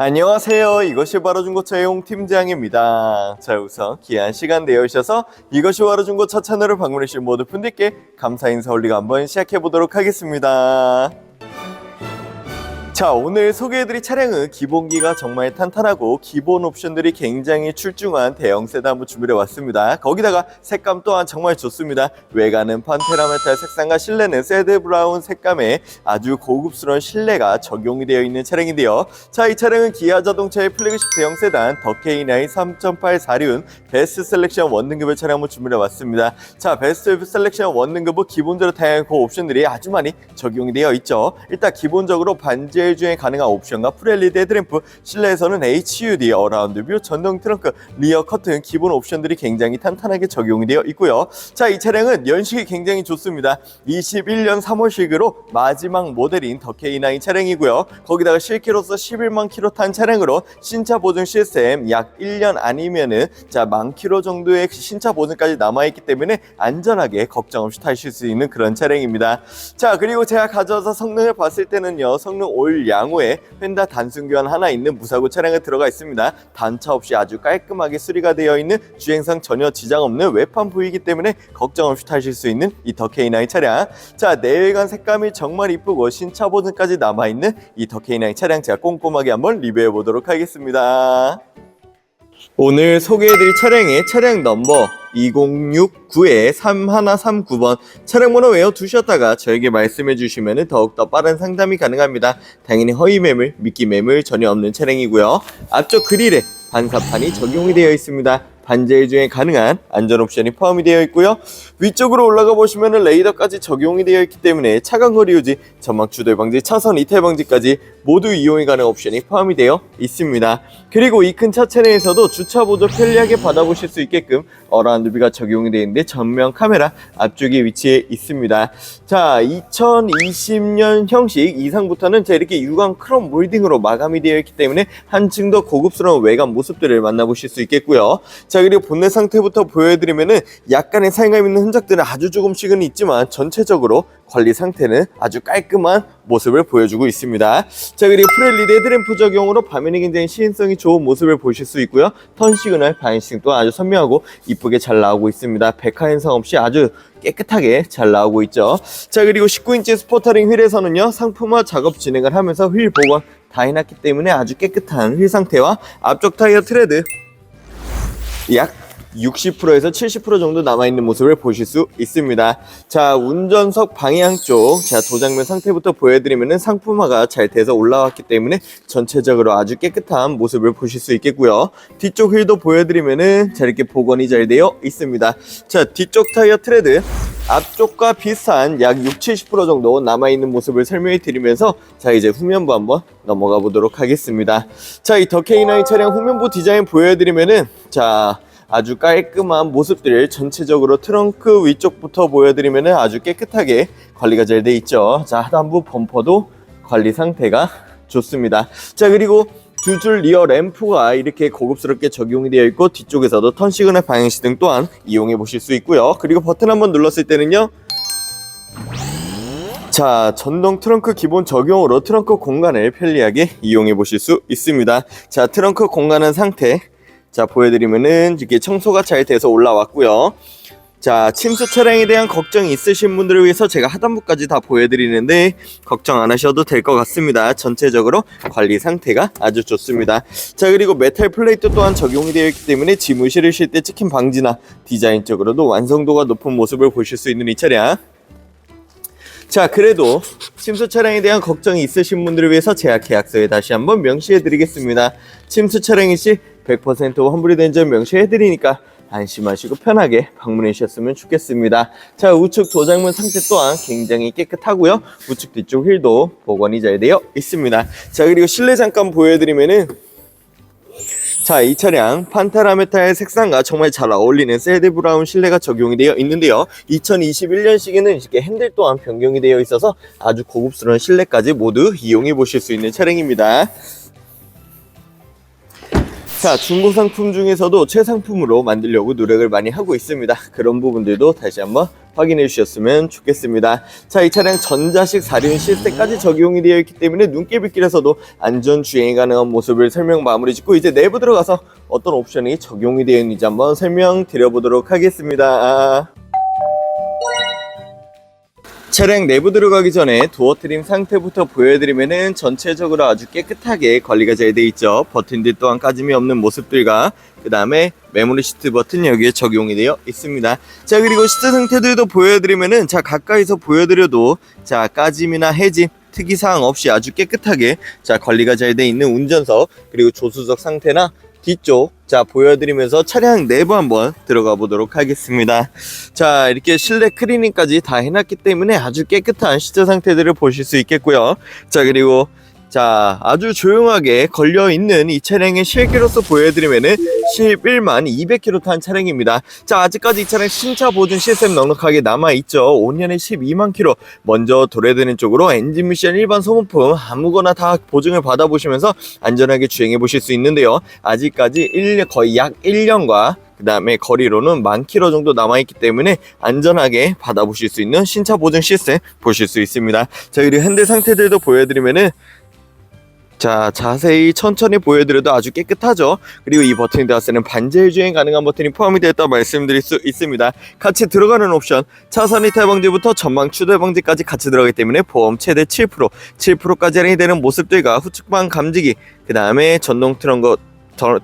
안녕하세요. 이것이 바로 중고차의 홍 팀장입니다. 자, 우선 귀한 시간 내어주셔서 이것이 바로 중고차 채널을 방문해주신 모든 분들께 감사 인사 올리고 한번 시작해 보도록 하겠습니다. 자 오늘 소개해드릴 차량은 기본기가 정말 탄탄하고 기본 옵션들이 굉장히 출중한 대형 세단 한번 준비해 왔습니다. 거기다가 색감 또한 정말 좋습니다. 외관은 판테라 메탈 색상과 실내는 세드 브라운 색감의 아주 고급스러운 실내가 적용이 되어 있는 차량인데요. 자 이 차량은 기아 자동차의 플래그십 대형 세단 더케이나이 3.8 베스트 셀렉션 원등급의 차량 한번 준비해 왔습니다. 자 베스트 셀렉션 원등급은 기본적으로 다양한 그 옵션들이 아주 많이 적용이 되어 있죠. 일단 기본적으로 반지의 주행 가능한 옵션과 프렐리드 헤드램프 실내에서는 HUD 어라운드 뷰 전동 트렁크 리어 커튼 기본 옵션들이 굉장히 탄탄하게 적용이 되어 있고요. 자 이 차량은 연식이 굉장히 좋습니다. 21년 3월식으로 마지막 모델인 더 K9 차량이고요. 거기다가 실키로서 11만 킬로 탄 차량으로 신차 보증 시스템 약 1년 아니면은 자만 킬로 정도의 신차 보증까지 남아있기 때문에 안전하게 걱정 없이 타실 수 있는 그런 차량입니다. 자 그리고 제가 가져와서 성능을 봤을 때는요 성능 올 양호에 펜다 단순 교환 하나 있는 무사고 차량에 들어가 있습니다. 단차 없이 아주 깔끔하게 수리가 되어 있는 주행상 전혀 지장 없는 외판 부위이기 때문에 걱정 없이 타실 수 있는 이 더 K9 차량. 자 내외관 색감이 정말 이쁘고 신차 보증까지 남아있는 이 더 K9 차량 제가 꼼꼼하게 한번 리뷰해 보도록 하겠습니다. 오늘 소개해드릴 차량의 차량 넘버 2069에 3139번 차량 번호 외워두셨다가 저에게 말씀해 주시면 더욱더 빠른 상담이 가능합니다. 당연히 허위 매물, 미끼 매물 전혀 없는 차량이고요. 앞쪽 그릴에 반사판이 적용이 되어 있습니다. 반자율 주행 가능한 안전 옵션이 포함이 되어 있고요. 위쪽으로 올라가 보시면 레이더까지 적용이 되어 있기 때문에 차간 거리 유지, 전막 추돌 방지, 차선 이탈 방지까지 모두 이용이 가능한 옵션이 포함이 되어 있습니다. 그리고 이 큰 차체 내에서도 주차 보조 편리하게 받아보실 수 있게끔 어라운드 뷰가 적용이 되어 있는데 전면 카메라 앞쪽에 위치해 있습니다. 자, 2020년 형식 이상부터는 자 이렇게 유광 크롬 몰딩으로 마감이 되어 있기 때문에 한층 더 고급스러운 외관 모습들을 만나보실 수 있겠고요. 자 그리고 본넷 상태부터 보여드리면은 약간의 사용감 있는 흔적들은 아주 조금씩은 있지만 전체적으로 관리 상태는 아주 깔끔한 모습을 보여주고 있습니다. 자 그리고 프렐리드 헤드램프 적용으로 화면이 굉장히 시인성이 좋은 모습을 보실 수 있고요. 턴 시그널, 반시승 또한 아주 선명하고 이쁘게 잘 나오고 있습니다. 백화 현상 없이 아주 깨끗하게 잘 나오고 있죠. 자 그리고 19인치 스포터링 휠에서는요 상품화 작업 진행을 하면서 휠 보관 다 해놨기 때문에 아주 깨끗한 휠 상태와 앞쪽 타이어 트레드 약 60%에서 70% 정도 남아있는 모습을 보실 수 있습니다. 자, 운전석 방향 쪽, 자, 도장면 상태부터 보여드리면은 상품화가 잘 돼서 올라왔기 때문에 전체적으로 아주 깨끗한 모습을 보실 수 있겠고요. 뒤쪽 휠도 보여드리면은 자, 이렇게 복원이 잘 되어 있습니다. 자, 뒤쪽 타이어 트레드, 앞쪽과 비슷한 약 6, 70% 정도 남아있는 모습을 설명해 드리면서 자, 이제 후면부 한번 넘어가 보도록 하겠습니다. 자, 이 더 K9 차량 후면부 디자인 보여드리면은 자, 아주 깔끔한 모습들을 전체적으로 트렁크 위쪽부터 보여드리면 아주 깨끗하게 관리가 잘 돼 있죠. 자, 하단부 범퍼도 관리 상태가 좋습니다. 자, 그리고 두 줄 리어 램프가 이렇게 고급스럽게 적용이 되어 있고 뒤쪽에서도 턴 시그널 방향 시등 또한 이용해 보실 수 있고요. 그리고 버튼 한번 눌렀을 때는요. 자, 전동 트렁크 기본 적용으로 트렁크 공간을 편리하게 이용해 보실 수 있습니다. 자, 트렁크 공간은 상태 자 보여드리면은 이렇게 청소가 잘 돼서 올라왔고요. 자 침수 차량에 대한 걱정이 있으신 분들을 위해서 제가 하단부까지 다 보여드리는데 걱정 안 하셔도 될 것 같습니다. 전체적으로 관리 상태가 아주 좋습니다. 자 그리고 메탈 플레이트 또한 적용이 되어 있기 때문에 짐을 실으실 때 찍힌 방지나 디자인적으로도 완성도가 높은 모습을 보실 수 있는 이 차량. 자 그래도 침수 차량에 대한 걱정이 있으신 분들을 위해서 제약 계약서에 다시 한번 명시해 드리겠습니다. 침수 차량이 시 100% 환불이 된 점 명시해 드리니까 안심하시고 편하게 방문해 주셨으면 좋겠습니다 자 우측 도장문 상태 또한 굉장히 깨끗하고요 우측 뒤쪽 휠도 복원이 잘 되어 있습니다 자 그리고 실내 잠깐 보여드리면은 자, 이 차량 판타라메타의 색상과 정말 잘 어울리는 셀드 브라운 실내가 적용이 되어 있는데요. 2021년식에는 이렇게 핸들 또한 변경이 되어 있어서 아주 고급스러운 실내까지 모두 이용해 보실 수 있는 차량입니다. 자, 중고 상품 중에서도 최상품으로 만들려고 노력을 많이 하고 있습니다. 그런 부분들도 다시 한번 확인해 주셨으면 좋겠습니다. 자, 이 차량 전자식 4륜 시스템까지 적용이 되어 있기 때문에 눈길빗길에서도 안전 주행이 가능한 모습을 설명 마무리 짓고 이제 내부 들어가서 어떤 옵션이 적용이 되어 있는지 한번 설명드려 보도록 하겠습니다. 차량 내부 들어가기 전에 도어 트림 상태부터 보여드리면은 전체적으로 아주 깨끗하게 관리가 잘 돼 있죠. 버튼들 또한 까짐이 없는 모습들과 그 다음에 메모리 시트 버튼 여기에 적용이 되어 있습니다. 자 그리고 시트 상태들도 보여드리면은 자 가까이서 보여드려도 자 까짐이나 해짐 특이사항 없이 아주 깨끗하게 자 관리가 잘 돼 있는 운전석 그리고 조수석 상태나 뒤쪽 자 보여드리면서 차량 내부 한번 들어가 보도록 하겠습니다. 자 이렇게 실내 클리닝까지 다 해놨기 때문에 아주 깨끗한 시트 상태들을 보실 수 있겠고요. 자 그리고 자 아주 조용하게 걸려 있는 이 차량의 실기로서 보여드리면은 11만 200km 탄 차량입니다. 자 아직까지 이 차량 신차 보증 시스템 넉넉하게 남아 있죠. 5년에 12만 km. 먼저 도래되는 쪽으로 엔진 미션 일반 소모품 아무거나 다 보증을 받아보시면서 안전하게 주행해 보실 수 있는데요. 아직까지 1년 거의 약 1년과 그 다음에 거리로는 만 킬로 정도 남아있기 때문에 안전하게 받아보실 수 있는 신차 보증 시스템 보실 수 있습니다. 자, 그리고 핸들 상태들도 보여드리면은 자, 자세히 천천히 보여드려도 아주 깨끗하죠. 그리고 이 버튼에 들어서는 반자율 주행 가능한 버튼이 포함이 되었다 말씀드릴 수 있습니다. 같이 들어가는 옵션, 차선 이탈 방지부터 전방 추돌 방지까지 같이 들어가기 때문에 보험 최대 7%, 7%까지 할인이 되는 모습들과 후측방 감지기, 그 다음에 전동 트렁크 저-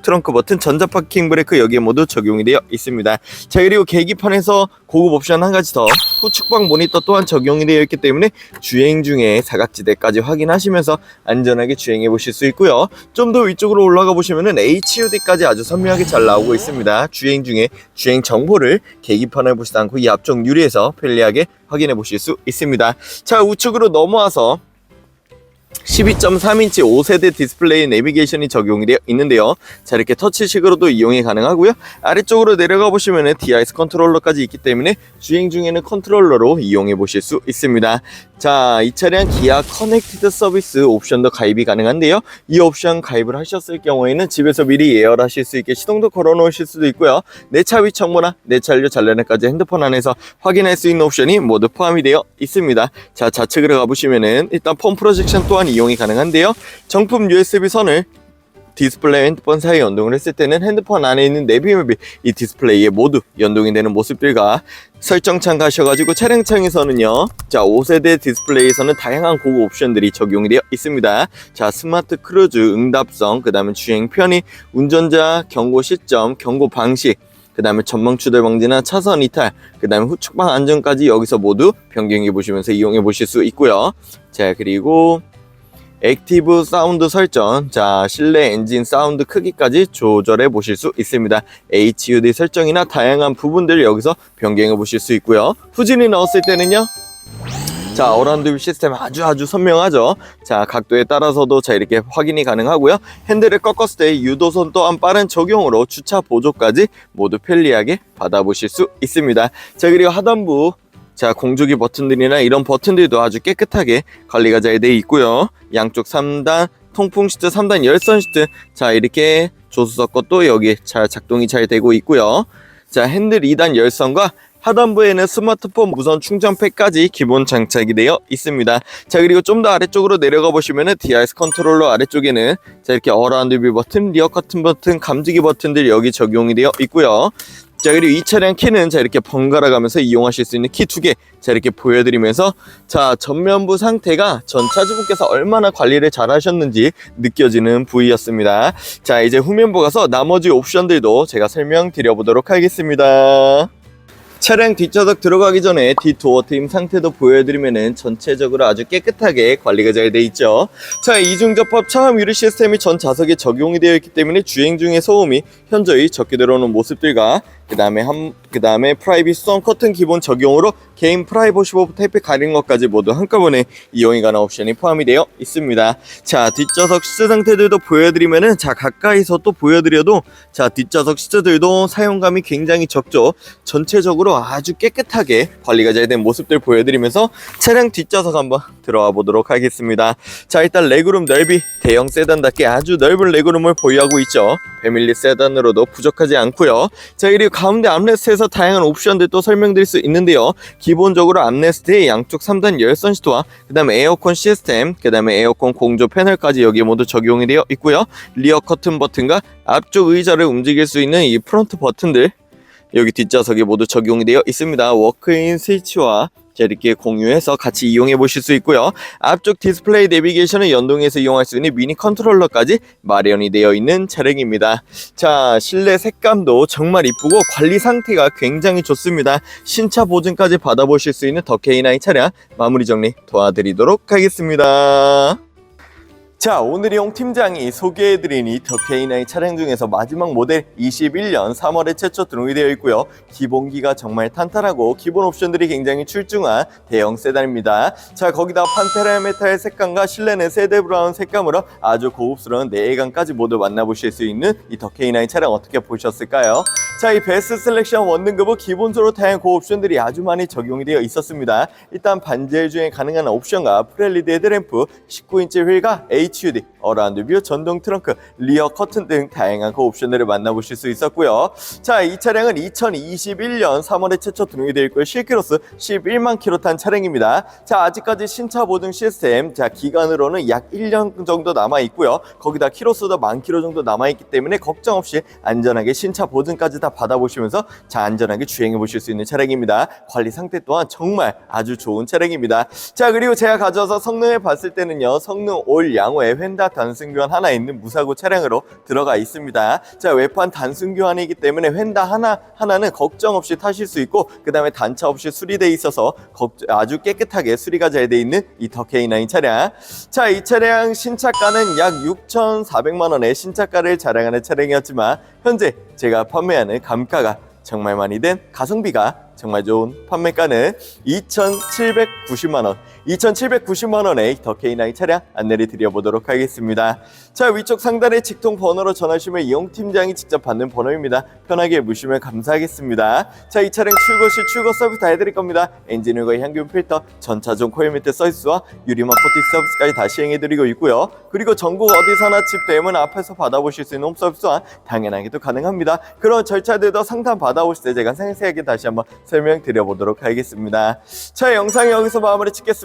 트렁크 버튼, 전자 파킹 브레이크 여기에 모두 적용이 되어 있습니다. 자 그리고 계기판에서 고급 옵션 한 가지 더 후측방 모니터 또한 적용이 되어 있기 때문에 주행 중에 사각지대까지 확인하시면서 안전하게 주행해 보실 수 있고요. 좀 더 위쪽으로 올라가 보시면은 HUD까지 아주 선명하게 잘 나오고 있습니다. 주행 중에 주행 정보를 계기판을 보시지 않고 이 앞쪽 유리에서 편리하게 확인해 보실 수 있습니다. 자 우측으로 넘어와서 12.3인치 5세대 디스플레이 내비게이션이 적용이 되어 있는데요. 자, 이렇게 터치식으로도 이용이 가능하고요. 아래쪽으로 내려가 보시면 DIS 컨트롤러까지 있기 때문에 주행 중에는 컨트롤러로 이용해 보실 수 있습니다. 자, 이 차량 기아 커넥티드 서비스 옵션도 가입이 가능한데요. 이 옵션 가입을 하셨을 경우에는 집에서 미리 예열하실 수 있게 시동도 걸어 놓으실 수도 있고요. 내차 위치 정보나 내차 연료 잔련까지 핸드폰 안에서 확인할 수 있는 옵션이 모두 포함이 되어 있습니다. 자, 좌측으로 가보시면은 일단 폰 프로젝션 또한 이용이 가능한데요. 정품 USB 선을 디스플레이 핸드폰 사이 연동을 했을 때는 핸드폰 안에 있는 내비맵이 이 디스플레이에 모두 연동이 되는 모습들과 설정창 가셔가지고 차량창에서는요. 자 5세대 디스플레이에서는 다양한 고급 옵션들이 적용이 되어 있습니다. 자 스마트 크루즈 응답성 그 다음에 주행 편의 운전자 경고 시점 경고 방식 그 다음에 전방 추돌 방지나 차선 이탈 그 다음에 후측방 안전까지 여기서 모두 변경해 보시면서 이용해 보실 수 있고요. 자 그리고 액티브 사운드 설정, 자 실내 엔진 사운드 크기까지 조절해 보실 수 있습니다. HUD 설정이나 다양한 부분들 여기서 변경해 보실 수 있고요. 후진이 넣었을 때는요. 자 어라운드 뷰 시스템 아주 아주 선명하죠. 자 각도에 따라서도 자 이렇게 확인이 가능하고요. 핸들을 꺾었을 때 유도선 또한 빠른 적용으로 주차 보조까지 모두 편리하게 받아보실 수 있습니다. 자 그리고 하단부 자 공조기 버튼들이나 이런 버튼들도 아주 깨끗하게 관리가 잘 돼 있고요 양쪽 3단 통풍 시트 3단 열선 시트 자 이렇게 조수석 것도 여기 잘 작동이 잘 되고 있고요 자 핸들 2단 열선과 하단부에는 스마트폰 무선 충전팩까지 기본 장착이 되어 있습니다. 자 그리고 좀 더 아래쪽으로 내려가 보시면은 DRS 컨트롤러 아래쪽에는 자 이렇게 어라운드 뷰 버튼, 리어 커튼 버튼, 감지기 버튼들 여기 적용이 되어 있고요. 자 그리고 이 차량 키는 자 이렇게 번갈아 가면서 이용하실 수 있는 키 두 개 자 이렇게 보여드리면서 자 전면부 상태가 전 차주분께서 얼마나 관리를 잘 하셨는지 느껴지는 부위였습니다 자 이제 후면부 가서 나머지 옵션들도 제가 설명드려 보도록 하겠습니다 차량 뒷좌석 들어가기 전에 뒷도어 트임 상태도 보여드리면은 전체적으로 아주 깨끗하게 관리가 잘 돼 있죠. 자, 이중접합 차암 유리 시스템이 전 좌석에 적용이 되어 있기 때문에 주행 중에 소음이 현저히 적게 들어오는 모습들과 그 다음에 한, 그 다음에 프라이빗 수성 커튼 기본 적용으로 개인 프라이버시 버프 테이프 가리는 것까지 모두 한꺼번에 이용이 가능한 옵션이 포함이 되어 있습니다. 자, 뒷좌석 시트 상태들도 보여드리면은 자, 가까이서 또 보여드려도 자, 뒷좌석 시트들도 사용감이 굉장히 적죠. 전체적으로 아주 깨끗하게 관리가 잘 된 모습들 보여드리면서 차량 뒷좌석 한번 들어와 보도록 하겠습니다. 자, 일단 레그룸 넓이 대형 세단답게 아주 넓은 레그룸을 보유하고 있죠. 패밀리 세단으로도 부족하지 않고요. 자, 그리고 가운데 암레스트에서 다양한 옵션들 또 설명드릴 수 있는데요. 기본적으로 암레스트의 양쪽 3단 열선 시트와 그 다음에 에어컨 시스템, 그 다음에 에어컨 공조 패널까지 여기에 모두 적용이 되어 있고요. 리어 커튼 버튼과 앞쪽 의자를 움직일 수 있는 이 프론트 버튼들 여기 뒷좌석에 모두 적용이 되어 있습니다. 워크인 스위치와 자, 이렇게 공유해서 같이 이용해 보실 수 있고요. 앞쪽 디스플레이 내비게이션을 연동해서 이용할 수 있는 미니 컨트롤러까지 마련이 되어 있는 차량입니다. 자, 실내 색감도 정말 이쁘고 관리 상태가 굉장히 좋습니다. 신차 보증까지 받아보실 수 있는 더 K9 차량 마무리 정리 도와드리도록 하겠습니다. 자, 오늘 이용 팀장이 소개해드린 이더 K9 차량 중에서 마지막 모델 21년 3월에 최초 등록이 되어 있고요. 기본기가 정말 탄탄하고 기본 옵션들이 굉장히 출중한 대형 세단입니다. 자, 거기다 판테라 메탈 색감과 실내는 세데 브라운 색감으로 아주 고급스러운 내외관까지 모두 만나보실 수 있는 이더 K9 차량 어떻게 보셨을까요? 자, 이 베스트 셀렉션 원등급은 기본적으로 다양한 고옵션들이 아주 많이 적용이 되어 있었습니다. 일단 반제일 중에 가능한 옵션과 프렐리드 헤드램프, 19인치 휠과 去的。 어라운드 뷰, 전동 트렁크, 리어 커튼 등 다양한 그 옵션들을 만나보실 수 있었고요. 자, 이 차량은 2021년 3월에 최초 등록이 되어 있고요. 실키로스 11만 킬로 탄 차량입니다. 자, 아직까지 신차 보증 시스템, 자, 기간으로는 약 1년 정도 남아 있고요. 거기다 키로수도 만 킬로 정도 남아 있기 때문에 걱정 없이 안전하게 신차 보증까지 다 받아보시면서 자, 안전하게 주행해 보실 수 있는 차량입니다. 관리 상태 또한 정말 아주 좋은 차량입니다. 자, 그리고 제가 가져와서 성능을 봤을 때는요. 성능 올 양호에 휀다 단순 교환 하나 있는 무사고 차량으로 들어가 있습니다. 자, 외판 단순 교환이기 때문에 휀다 하나 하나는 걱정 없이 타실 수 있고 그다음에 단차 없이 수리돼 있어서 걱- 아주 깨끗하게 수리가 잘 돼 있는 이 더 K9 차량. 자, 이 차량 신차가는 약 6,400만 원의 신차가를 자랑하는 차량이었지만 현재 제가 판매하는 감가가 정말 많이 된 가성비가 정말 좋은 판매가는 2,790만 원. 2,790만 원의 더 K9 차량 안내를 드려보도록 하겠습니다. 자, 위쪽 상단에 직통 번호로 전화주시면 이용 팀장이 직접 받는 번호입니다. 편하게 무시면 감사하겠습니다. 자, 이 차량 출고 시 출고 서비스 다 해드릴 겁니다. 엔진오일과 향균 필터, 전차종 코일 밑에 서비스와 유리막 코팅 서비스까지 다 시행해드리고 있고요. 그리고 전국 어디서나 집 대문 앞에서 받아보실 수 있는 홈 서비스와 당연하게도 가능합니다. 그런 절차들도 상담 받아보실 때 제가 상세하게 다시 한번 설명드려보도록 하겠습니다. 자, 영상 여기서 마무리 짓겠